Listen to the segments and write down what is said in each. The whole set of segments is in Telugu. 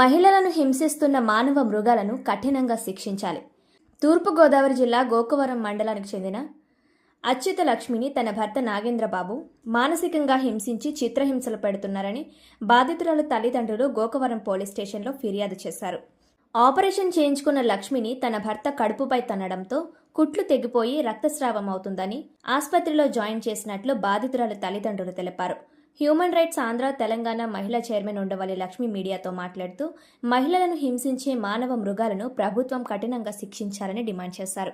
మహిళలను హింసిస్తున్న మానవ మృగాలను కఠినంగా శిక్షించాలి. తూర్పుగోదావరి జిల్లా గోకవరం మండలానికి చెందిన అచ్యుత లక్ష్మిని తన భర్త నాగేంద్రబాబు మానసికంగా హింసించి చిత్రహింసలు పెడుతున్నారని బాధితురాలు తల్లిదండ్రులు గోకవరం పోలీస్ స్టేషన్లో ఫిర్యాదు చేశారు. ఆపరేషన్ చేయించుకున్న లక్ష్మిని తన భర్త కడుపుపై తన్నడంతో కుట్లు తెగిపోయి రక్తస్రావం అవుతుందని ఆసుపత్రిలో జాయిన్ చేసినట్లు బాధితురాలు తల్లిదండ్రులు తెలిపారు. హ్యూమన్ రైట్స్ ఆంధ్ర తెలంగాణ మహిళా చైర్మన్ ఉండవల్లి లక్ష్మి మీడియాతో మాట్లాడుతూ మహిళలను హింసించే మానవ మృగాలను ప్రభుత్వం కఠినంగా శిక్షించాలని డిమాండ్ చేశారు.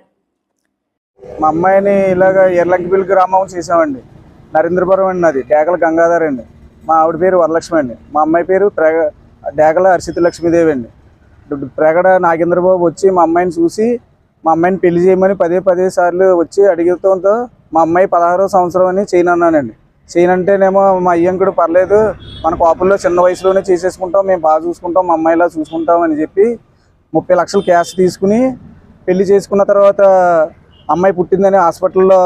మా అమ్మాయిని ఇలాగ ఎర్లంకిపల్లి గ్రామం చేసామండి నరేంద్రపురం అండి నాది డేకల గంగాధర్ అండి. మా ఆవిడ పేరు వరలక్ష్మి అండి. మా అమ్మాయి పేరు ప్రేగ డేకల హర్షిత లక్ష్మీదేవి అండి. డు- ప్రగడ నాగేంద్రబాబు వచ్చి మా అమ్మాయిని చూసి మా అమ్మాయిని పెళ్ళి చేయమని పదే పదే సార్లు వచ్చి అడిగడంతో మా అమ్మాయి పదహారో సంవత్సరం అని చేయనన్నానండి. చేయనంటేనేమో మా అయ్యంకుడు పర్లేదు మన కోపంలో చిన్న వయసులోనే చేసేసుకుంటాం మేము బాగా చూసుకుంటాం మా అమ్మాయిలా చూసుకుంటాం అని చెప్పి ముప్పై లక్షలు క్యాష్ తీసుకుని పెళ్ళి చేసుకున్న తర్వాత అమ్మాయి పుట్టిందని హాస్పిటల్లో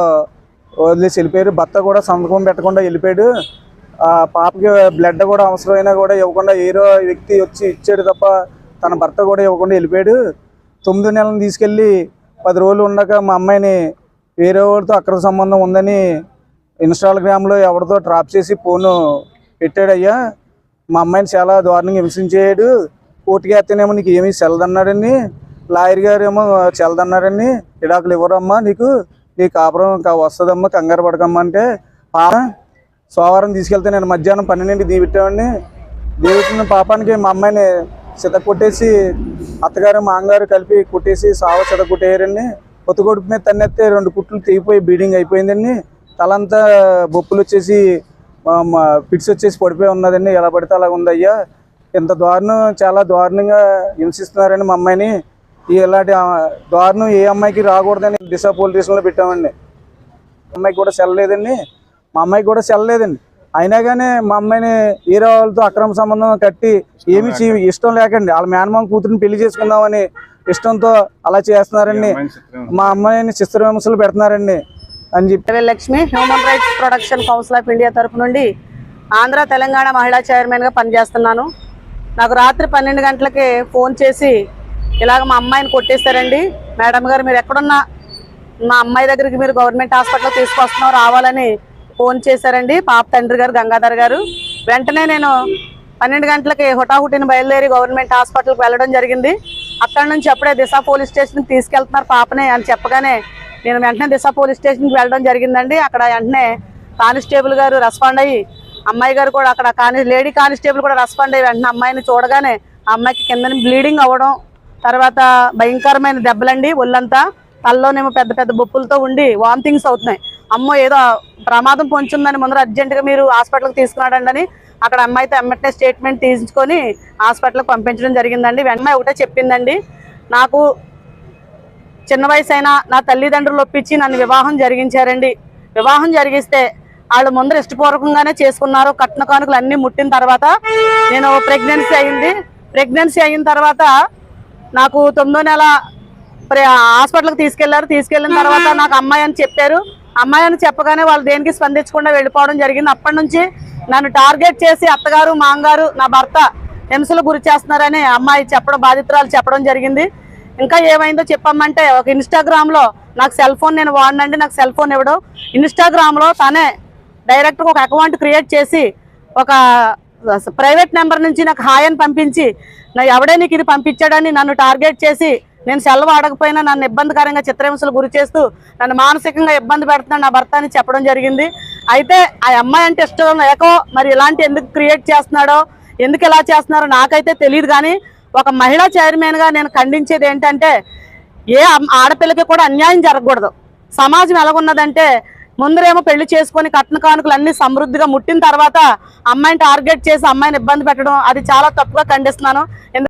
వదిలేసి వెళ్ళిపోయారు భర్త కూడా సంతకం పెట్టకుండా వెళ్ళిపోయాడు. ఆ పాపకి బ్లడ్ కూడా అవసరమైనా కూడా ఇవ్వకుండా ఏరో వ్యక్తి వచ్చి ఇచ్చాడు తప్ప తన భర్త కూడా ఇవ్వకుండా వెళ్ళిపోయాడు. తొమ్మిది నెలలను తీసుకెళ్ళి పది రోజులు ఉండక మా అమ్మాయిని వేరే వాళ్ళతో అక్రమ సంబంధం ఉందని ఇన్స్టాగ్రామ్లో ఎవరితో డ్రాప్ చేసి ఫోను పెట్టాడయ్యా. మా అమ్మాయిని చాలా దారుణంగా హింసించాడు. కోర్టుకి వేస్తేనేమో నీకు ఏమీ చెల్లదన్నాడని లాయర్ గారు ఏమో చెల్లదన్నాడని విడాకులు ఇవ్వరమ్మా నీకు. నీ కాపురం ఇంకా వస్తుందమ్మా కంగారు పడకమ్మా అంటే. పాప సోమవారం తీసుకెళ్తే నేను మధ్యాహ్నం పన్నెండింటి దీవిట్టామని దీవిట్టిన పాపానికి మా అమ్మాయిని చిత కొట్టేసి అత్తగారు మామగారు కలిపి కొట్టేసి సావ సిత కొట్టేయారండి. కొత్తగొడుపు మీద తన్నెత్తే రెండు కుట్లు తెగిపోయి బీడింగ్ అయిపోయిందండి. తలంతా బొప్పులు వచ్చేసి పిట్స్ వచ్చేసి పడిపోయి ఉన్నదండి. ఎలా పడితే అలా ఉందయ్యా ఇంత దారుణం చాలా దారుణంగా హింసిస్తున్నారని మా అమ్మాయిని. ఈ ఇలాంటి దారుణం ఏ అమ్మాయికి రాకూడదని దిశ పోలీస్ స్టేషన్లో పెట్టామండి అమ్మాయికి కూడా సెల్లలేదండి. మా అమ్మాయికి కూడా సెల్లలేదండి. అయినా కానీ మా అమ్మాయిని వేరే వాళ్ళతో అక్రమ సంబంధం కట్టి ఏమి చే- ఇష్టం లేకండి. వాళ్ళ మేనమామ కూతురిని పెళ్ళి చేసుకుందామని ఇష్టంతో అలా చేస్తున్నారండి. మా అమ్మాయిని చిత్రవిమర్శలు పెడుతున్నారండి. అని చెప్పి. Lakshmi human rights production council of India తరపు నుండి ఆంధ్ర తెలంగాణ మహిళా చైర్మన్గా పనిచేస్తున్నాను. నాకు రాత్రి పన్నెండు గంటలకి ఫోన్ చేసి ఇలాగ మా అమ్మాయిని కొట్టేశారండి. మేడం గారు మీరు ఎక్కడున్నా మా అమ్మాయి దగ్గరికి మీరు గవర్నమెంట్ హాస్పిటల్ తీసుకొస్తున్నాం రావాలని ఫోన్ చేశారండి. పాప తండ్రి గారు గంగాధర్ గారు. వెంటనే నేను పన్నెండు గంటలకి హుటాహుటిని బయలుదేరి గవర్నమెంట్ హాస్పిటల్కి వెళ్ళడం జరిగింది. అక్కడ నుంచి అప్పుడే దిశ పోలీస్ స్టేషన్కి తీసుకెళ్తున్నారు పాపని అని చెప్పగానే నేను వెంటనే దిశ పోలీస్ స్టేషన్కి వెళ్ళడం జరిగిందండి. అక్కడ వెంటనే కానిస్టేబుల్ గారు రెస్పాండ్ అయ్యి అమ్మాయి గారు కూడా అక్కడ కాని లేడీ కానిస్టేబుల్ కూడా రెస్పాండ్ అయ్యి వెంటనే అమ్మాయిని చూడగానే అమ్మాయికి కిందని బ్లీడింగ్ అవ్వడం తర్వాత భయంకరమైన దెబ్బలండి ఒళ్ళంతా. తలలోనేమో పెద్ద పెద్ద బొప్పులతో ఉండి వామిటింగ్స్ అవుతున్నాయి. అమ్మో ఏదో ప్రమాదం పొంచుందని ముందర అర్జెంటుగా మీరు హాస్పిటల్కి తీసుకున్నాడండి అని అక్కడ అమ్మాయితో ఎమ్మటనే స్టేట్మెంట్ తీసుకొని హాస్పిటల్కి పంపించడం జరిగిందండి. వెంటనే ఒకటే చెప్పిందండి నాకు చిన్న వయసు అయినా నా తల్లిదండ్రులు ఒప్పించి నన్ను వివాహం జరిగించారండి. వివాహం జరిగిస్తే వాళ్ళు ముందర ఇష్టపూర్వకంగానే చేసుకున్నారు. కట్న కానుకలు అన్నీ ముట్టిన తర్వాత నేను ప్రెగ్నెన్సీ అయింది. ప్రెగ్నెన్సీ అయిన తర్వాత నాకు తొమ్మిదో నెల హాస్పిటల్కి తీసుకెళ్ళారు. తీసుకెళ్ళిన తర్వాత నాకు అమ్మాయి అని చెప్పారు. అమ్మాయి అని చెప్పగానే వాళ్ళు దేనికి స్పందించకుండా వెళ్ళిపోవడం జరిగింది. అప్పటి నుంచి నన్ను టార్గెట్ చేసి అత్తగారు మాంగారు నా భర్త హింసలు గురి చేస్తున్నారని అమ్మాయి చెప్పడం బాధితురాలు చెప్పడం జరిగింది. ఇంకా ఏమైందో చెప్పమంటే ఒక ఇన్స్టాగ్రామ్లో నాకు సెల్ ఫోన్ నేను వాడినండి నాకు సెల్ ఫోన్ ఇవ్వడం ఇన్స్టాగ్రామ్లో తనే డైరెక్ట్ ఒక అకౌంట్ క్రియేట్ చేసి ఒక ప్రైవేట్ నెంబర్ నుంచి నాకు హాయ్ అని పంపించి నా ఎవడే నీకు ఇది పంపించాడని నన్ను టార్గెట్ చేసి నేను సెలవు అడగపోయినా నన్ను ఇబ్బందికరంగా చిత్రహింసలు గురి చేస్తూ నన్ను మానసికంగా ఇబ్బంది పెడుతున్నాడు నా భర్త అని చెప్పడం జరిగింది. అయితే ఆ అమ్మాయి అంటే ఇష్టం లేకో మరి ఇలాంటి ఎందుకు క్రియేట్ చేస్తున్నాడో ఎందుకు ఇలా చేస్తున్నారో నాకైతే తెలియదు కానీ ఒక మహిళా చైర్మన్గా నేను ఖండించేది ఏంటంటే ఏ ఆడపిల్లకి కూడా అన్యాయం జరగకూడదు. సమాజం ఎలాగున్నదంటే ముందరేమో పెళ్ళి చేసుకొని కట్న కానుకలు అన్ని సమృద్ధిగా ముట్టిన తర్వాత అమ్మాయిని టార్గెట్ చేసి అమ్మాయిని ఇబ్బంది పెట్టడం అది చాలా తప్పుగా ఖండిస్తున్నాను.